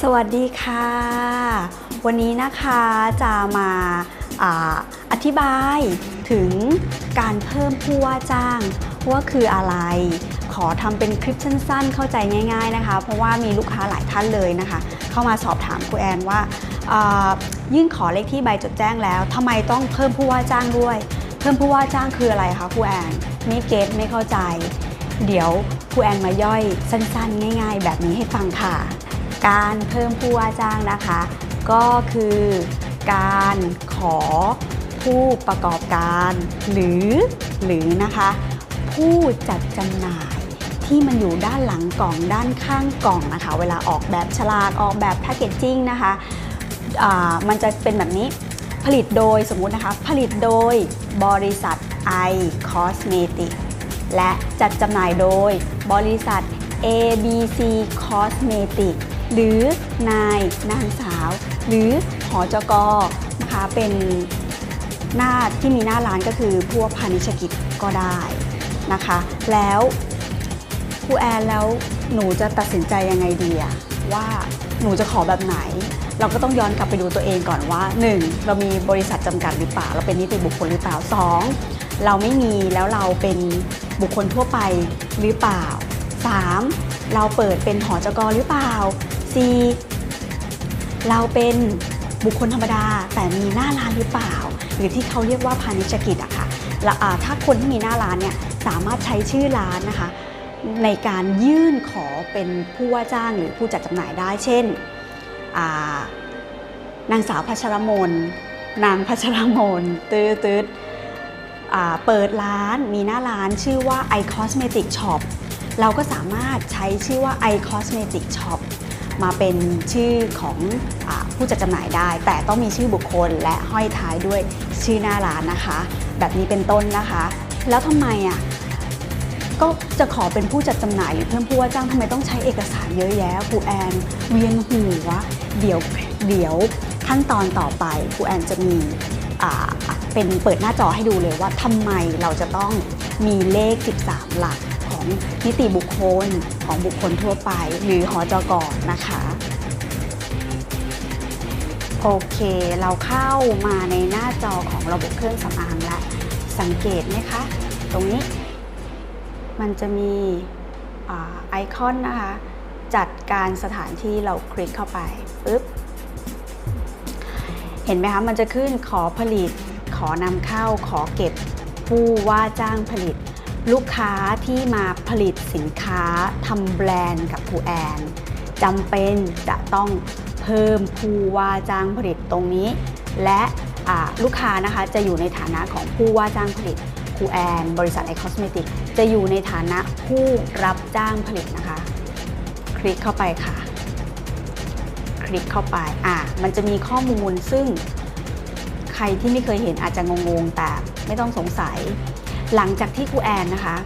สวัสดีค่ะ วันนี้นะคะจะมาอาอธิบายถึงการเพิ่มผู้ว่าจ้างว่าคืออะไร ขอทำเป็นคลิปสั้นๆ เข้าใจง่าย ๆนะคะ เพราะว่ามีลูกค้าหลายท่านเลยนะคะ เข้ามาสอบถามครูแอนว่าายื่นขอเลขที่ใบจดแจ้งแล้วทำไมต้องเพิ่มผู้ว่าจ้างด้วย เพิ่มผู้ว่าจ้างคืออะไรคะครูแอนไม่เก็ตไม่เข้าใจ เดี๋ยวครูแอนมาย่อยสั้นๆ ง่าย ๆ แบบนี้ให้ฟังค่ะ การเพิ่มผู้ว่าจ้างนะคะ ก็คือการขอผู้ประกอบการหรือหรือนะคะ ผู้จัดจำหน่ายที่มันอยู่ด้านหลังกล่องด้านข้างกล่องนะคะ เวลาออกแบบฉลากออกแบบแพคเกจจิ้งนะคะมันจะเป็นแบบนี้ผลิตโดยสมมุตินะคะ ผลิตโดยบริษัท i Cosmetic และจัดจำหน่ายโดยบริษัท ABC Cosmetic หรือนายนางสาว หรือหอจกนะคะเป็นหน้าที่มีหน้าร้านก็คือพวกพาณิชกิจก็ได้นะคะ แล้วครูแอนแล้วหนูจะตัดสินใจยังไงดีอะว่าหนูจะขอแบบไหน เราก็ต้องย้อนกลับไปดูตัวเองก่อนว่า 1. เรามีบริษัทจำกัดหรือเปล่า เราเป็นนิติบุคคลหรือเปล่า 2. เราไม่มีแล้วเราเป็นบุคคลทั่วไปหรือเปล่า 3. เราเปิดเป็นหอจกหรือเปล่า 4. เราเป็นบุคคลธรรมดาแต่มีหน้าร้านหรือเปล่า หรือที่เขาเรียกว่าพาณิชยกิจอะค่ะและถ้าคนที่มีหน้าร้านเนี่ยสามารถใช้ชื่อร้านนะคะ ในการยื่นขอเป็นผู้ว่าจ้างหรือผู้จัดจำหน่ายได้ เช่นนางสาวพัชรมน นางพัชรมนตืดตืดอ่าเปิดร้านมีหน้าร้านชื่อว่า i cosmetic shop เราก็สามารถใช้ชื่อว่า i cosmetic shop มาเป็นชื่อของอผู้จัดจำหน่ายได้ แต่ต้องมีชื่อบุคคลและห้อยท้ายด้วยชื่อหน้าร้านนะคะ แบบนี้เป็นต้นนะคะ แล้วทำไมอะก็จะขอเป็นผู้จัดจำหน่ายหรือเพิ่มผู้ว่าจ้างทำไมต้องใช้เอกสารเยอะแยะครูแอนเวียนหัวเดี๋ยวเดี๋ยวขั้นตอนต่อไปครูแอนจะมีเป็นเปิดหน้าจอให้ดูเลยว่าทำไมเราจะต้องมีเลข 13 หลัก นิติบุคคลของบุคคลทั่วไป หรือหอจกนะคะโอเค เราเข้ามาในหน้าจอของระบบเครื่องสำอางแล้วสังเกตไหมคะ ตรงนี้ มันจะมีอไอคอนนะคะ จัดการสถานที่เราคลิกเข้าไปปุ๊บ เห็นไหมคะ มันจะขึ้นขอผลิต ขอนำเข้า ขอเก็บผู้ว่าจ้างผลิต ลูกค้าที่มาผลิตสินค้าทำแบรนด์กับครูแอนจำเป็นจะต้องเพิ่มผู้ว่าจ้างผลิตตรงนี้ และลูกค้านะคะจะอยู่ในฐานะของผู้ว่าจ้างผลิตครูแอนบริษัทไอคอสเมติกจะอยู่ในฐานะผู้รับจ้างผลิตนะคะ คลิกเข้าไปค่ะ คลิกเข้าไปอะมันจะมีข้อมูลซึ่งใครที่ไม่เคยเห็นอาจจะงงๆแต่ไม่ต้องสงสัย หลังจากที่ครูแอนนะคะ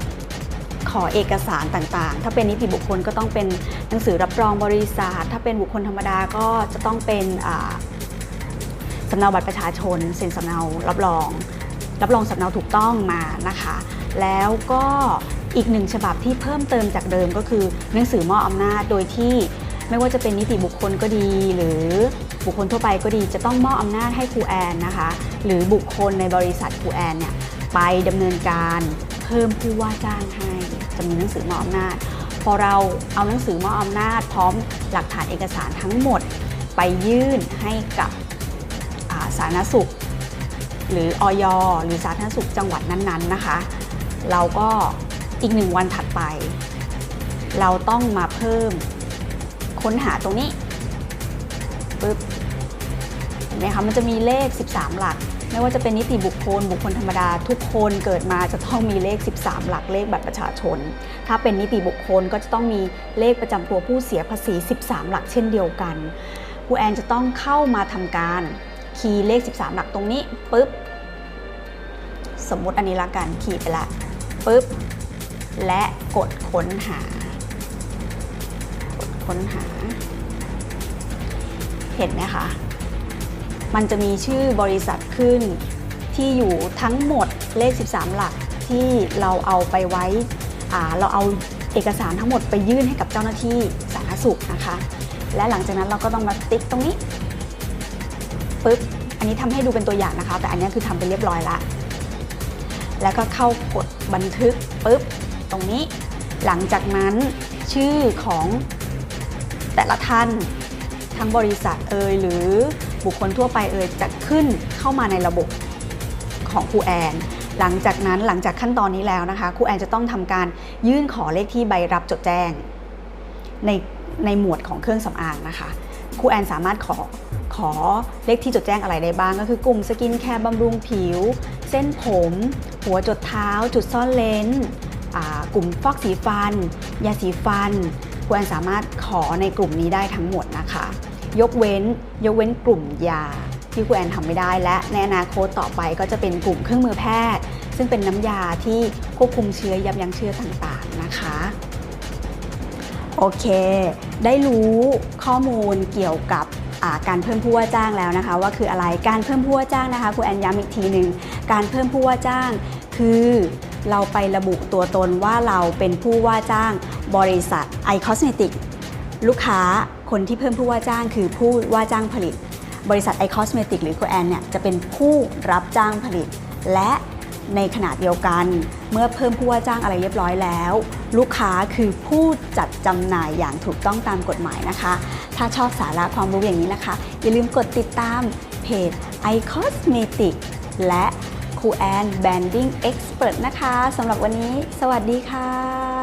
ขอเอกสารต่างๆ ถ้าเป็นนิติบุคคลก็ต้องเป็นหนังสือรับรองบริษัทถ้าเป็นบุคคลธรรมดาก็จะต้องเป็นสำเนาบัตรประชาชนเซ็นสำเนารับรอง รับรองสำเนาถูกต้องมานะคะ แล้วก็อีกหนึ่งฉบับที่เพิ่มเติมจากเดิมก็คือหนังสือมอบอำนาจโดยที่ไม่ว่าจะเป็นนิติบุคคลก็ดี หรือบุคคลทั่วไปก็ดีจะต้องมอบอำนาจให้ครูแอนนะคะ หรือบุคคลในบริษัทครูแอนเนี่ย ไปดำเนินการเพิ่มผู้ว่าจ้างให้จะมีหนังสือมอบอำนาจ พอเราเอาหนังสือมอบอำนาจ พร้อมหลักฐานเอกสารทั้งหมด ไปยื่นให้กับาสาธารณสุข หรืออยหรือสาธารณสุขจังหวัดนั้นๆนะคะ เราก็อีกหนึ่งวันถัดไป เราต้องมาเพิ่มค้นหาตรงนี้ปึ๊บเห็นไหมคะมันจะมีเลข 13 หลัก ไม่ว่าจะเป็นนิติบุคคล บุคคลธรรมดา ทุกคนเกิดมาจะต้องมีเลข 13 หลักเลขบัตรประชาชน ถ้าเป็นนิติบุคคลก็จะต้องมีเลขประจำตัวผู้เสียภาษี 13 หลักเช่นเดียวกันครูแอนจะต้องเข้ามาทำการคีย์เลข 13 หลักตรงนี้ปุ๊บสมมุติอันนี้ละกันขีดไปละปุ๊บและกดค้นหา กดค้นหา เห็นไหมคะ มันจะมีชื่อบริษัทขึ้น ที่อยู่ทั้งหมดเลข 13 หลักที่เราเอาไปไว้เราเอาเอกสารทั้งหมดไปยื่นให้กับเจ้าหน้าที่สาธารณสุขนะคะ และหลังจากนั้นเราก็ต้องมาติ๊กตรงนี้ปึ๊บอันนี้ทำให้ดูเป็นตัวอย่างนะคะ แต่อันนี้คือทำไปเรียบร้อยละแล้วก็เข้ากดบันทึกปุ๊บตรงนี้ หลังจากนั้นชื่อของแต่ละท่านทั้งบริษัทเอ่ยหรือ บุคคลทั่วไปเอ่ยจะขึ้นเข้ามาในระบบของครูแอน หลังจากนั้นหลังจากขั้นตอนนี้แล้วนะคะครูแอนจะต้องทำการยื่นขอเลขที่ใบรับจดแจ้ง ในในหมวดของเครื่องสำอางนะคะครูแอนสามารถขอขอเลขที่จดแจ้งอะไรได้บ้าง ก็คือกลุ่มสกินแคร์บำรุงผิว เส้นผม หัวจดเท้า จุดซ่อนเลนส์กลุ่มฟอกสีฟัน ยาสีฟันครูแอนสามารถขอในกลุ่มนี้ได้ทั้งหมดนะคะ ยกเว้น ยกเว้นกลุ่มยาที่ครูแอนทำไม่ได้และในอนาคตต่อไปก็จะเป็นกลุ่มเครื่องมือแพทย์ ซึ่งเป็นน้ำยาที่ควบคุมเชื้อยับยั้งเชื้อต่างๆนะคะ โอเค ได้รู้ข้อมูลเกี่ยวกับการเพิ่มผู้ว่าจ้างแล้วนะคะ ว่าคืออะไรการเพิ่มผู้ว่าจ้างนะคะครูแอนย้ำอีกทีหนึ่งการเพิ่มผู้ว่าจ้าง คือเราไประบุตัวตนว่าเราเป็นผู้ว่าจ้างบริษัทไอคอสเมติกลูกค้า คนที่เพิ่มผู้ว่าจ้างคือผู้ว่าจ้างผลิต บริษัทไอคอสเมติกหรือคูแอนเนี่ยจะเป็นผู้รับจ้างผลิต และในขณะเดียวกัน เมื่อเพิ่มผู้ว่าจ้างอะไรเรียบร้อยแล้ว ลูกค้าคือผู้จัดจำหน่ายอย่างถูกต้องตามกฎหมายนะคะ ถ้าชอบสาระความรู้อย่างนี้นะคะ อย่าลืมกดติดตามเพจ iCosmetic และครูแอน Branding Expert นะคะสำหรับวันนี้ สวัสดีค่ะ